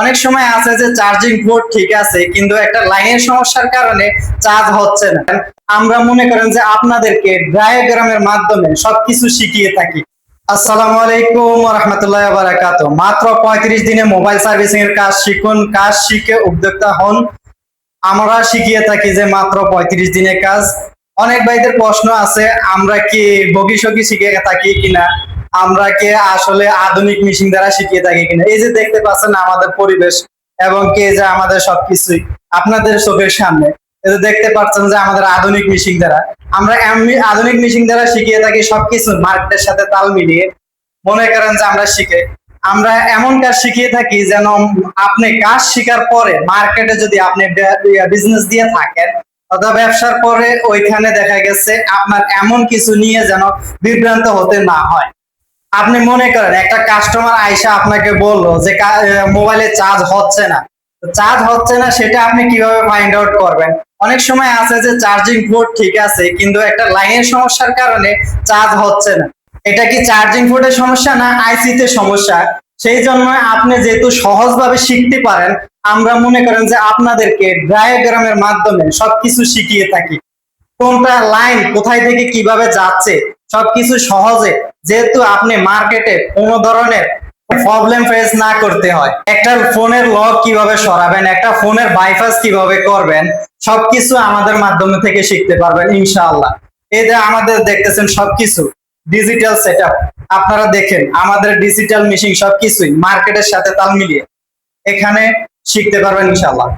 অনেক সময় আছে যে চার্জিং পোর্ট ঠিক আছে, কিন্তু একটা লাইনের সমস্যার কারণে চার্জ হচ্ছে না। আমরা মনে করেন যে আপনাদেরকে ডায়াগ্রামের মাধ্যমে সবকিছু শিখিয়ে থাকি। আসসালামু আলাইকুম রহমতুল্লাহ বারাকাত মাত্র পঁয়ত্রিশ দিনে মোবাইল সার্ভিসিং এর কাজ শিখুন, কাজ শিখে উদ্যোক্তা হন। আমরা শিখিয়ে থাকি যে মাত্র পঁয়ত্রিশ দিনের কাজ। অনেক ভাইদের প্রশ্ন আছে, আমরা কি বগি সগি শিখে থাকি কিনা? আমরা কে আসলে আধুনিক মেশিন দ্বারা শিখিয়ে থাকি কিনা। এই যে দেখতে পাচ্ছেন আমাদের পরিবেশ এবং কি যে আমাদের সবকিছুই আপনাদের চোখের সামনে। যে দেখতে পাচ্ছেন যে আমাদের আধুনিক মেশিন দ্বারা। আমরা এমনি আধুনিক মেশিন দ্বারা শিখিয়ে থাকি সবকিছু, মার্কেটের সাথে তাল মিলিয়ে। মনে করেন যে আমরা শিখে। আমরা এমন কাজ শিখিয়ে থাকি যেন আপনি কাজ শিখার পরে মার্কেটে যদি আপনি বিজনেস দিয়ে থাকেন, অথবা ব্যবসার পরে ওইখানে দেখা গেছে আপনার এমন কিছু নিয়ে যেন বিভ্রান্ত হতে না হয়। আপনি মনে করেন, একটা কাস্টমার আইসা আপনাকে বলল যে মোবাইলে চার্জ হচ্ছে না। চার্জ হচ্ছে না সেটা আপনি কীভাবে ফাইন্ড আউট করবেন? অনেক সময় আছে যে চার্জিং পোর্ট ঠিক আছে, কিন্তু একটা লাইনের সমস্যার কারণে চার্জ হচ্ছে না। এটা কি চার্জিং পোর্টের সমস্যা না আইসিতে সমস্যা? সেই জন্য আপনি যেহেতু সহজভাবে শিখতে পারেন, আমরা মনে করেন যে, আপনাদেরকে ডায়াগ্রামের মাধ্যমে সবকিছু শিখিয়ে থাকি। কোনটা লাইন কোথায় থেকে কীভাবে যাচ্ছে সবকিছু সহজে, যেহেতু আপনি মার্কেটে কোনো ধরনের প্রবলেম ফেস না করতে হয়। একটা ফোনের লক কীভাবে সরাবেন, একটা ফোনের বাইপাস কীভাবে করবেন, সবকিছু আমাদের মাধ্যমে থেকে শিখতে পারবেন, ইনশাআল্লাহ। এই যে আমাদের দেখতেছেন সবকিছু ডিজিটাল সেটআপ আপনারা দেখেন, আমাদের ডিজিটাল মেশিন সবকিছুই মার্কেটের সাথে তাল মিলিয়ে এখানে শিখতে পারবেন, ইনশাআল্লাহ।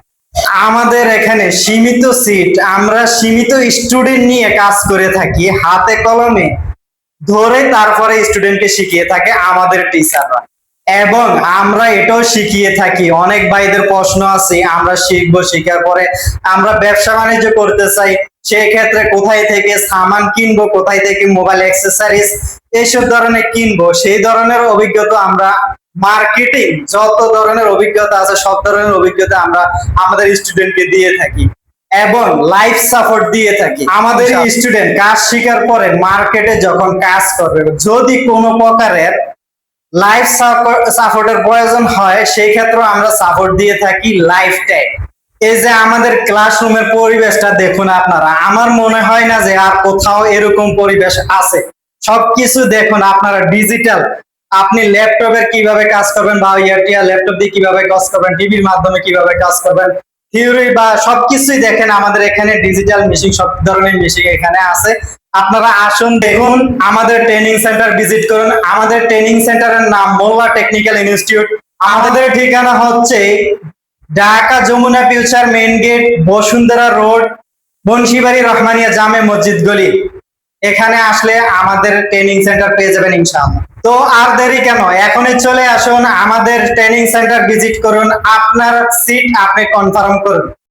আমাদের এখানে সীমিত সিট আমরা সীমিত স্টুডেন্ট নিয়ে কাজ করে থাকি, হাতে কলমে। ধরে তারপরে স্টুডেন্টকে শিখিয়ে থাকে আমাদের টিচাররা এবং আমরা এটাও শিখিয়ে থাকি, অনেক ভাইদের প্রশ্ন আছে, আমরা শিখব, শিখার পরে আমরা ব্যবসা বাণিজ্য করতে চাই সেই ক্ষেত্রে কোথায় থেকে সামান কিনবো, কোথায় থেকে মোবাইল অ্যাক্সেসরিজ এইসব ধরনের কিনবো, সেই ধরনের অভিজ্ঞতা আমরা মার্কেটিং যত ধরনের অভিজ্ঞতা আছে সব ধরনের অভিজ্ঞতা আমরা আমাদের স্টুডেন্টকে দিয়ে থাকি এবং লাইফ সাপোর্ট দিয়ে থাকি। আমাদের স্টুডেন্ট কাজ শেখার পরে মার্কেটে যখন কাজ করবে যদি কোনো প্রকারের লাইফ সাপোর্টের প্রয়োজন হয় সেই ক্ষেত্রে আমরা সাপোর্ট দিয়ে থাকি লাইফ টাইম এই যে আমাদের ক্লাসরুমের পরিবেশটা দেখুন আপনারা আমার মনে হয় না যে আর কোথাও এরকম পরিবেশ আছে। সবকিছু দেখুন আপনারা ডিজিটাল আপনি ল্যাপটপের কীভাবে কাজ করবেন বা ইয়ারটিয়া ল্যাপটপ দিয়ে কীভাবে কাজ করবেন টিভির মাধ্যমে কীভাবে কাজ করবেন থিওরি বা সবকিছুই দেখেন আমাদের এখানে ডিজিটাল মেশিন সব ধরনের মেশিন এখানে আছে। আপনারা আসুন, দেখুন, আমাদের ট্রেনিং সেন্টার ভিজিট করুন। আমাদের ট্রেনিং সেন্টারের নাম মোল্লা টেকনিক্যাল ইনস্টিটিউট আমাদের ঠিকানা হচ্ছে Dhaka Jamuna future main gate Bashundhara road Bashibari Rahmania জামে মসজিদ গলি। এখানে আসলে আমাদের ট্রেনিং সেন্টার পেয়ে যাবেন ইনশাআল্লাহ। তো আর দেরি কেন? এখনই চলে আসুন আমাদের ট্রেনিং সেন্টার ভিজিট করুন। আপনার সিট আপনি কনফার্ম করুন।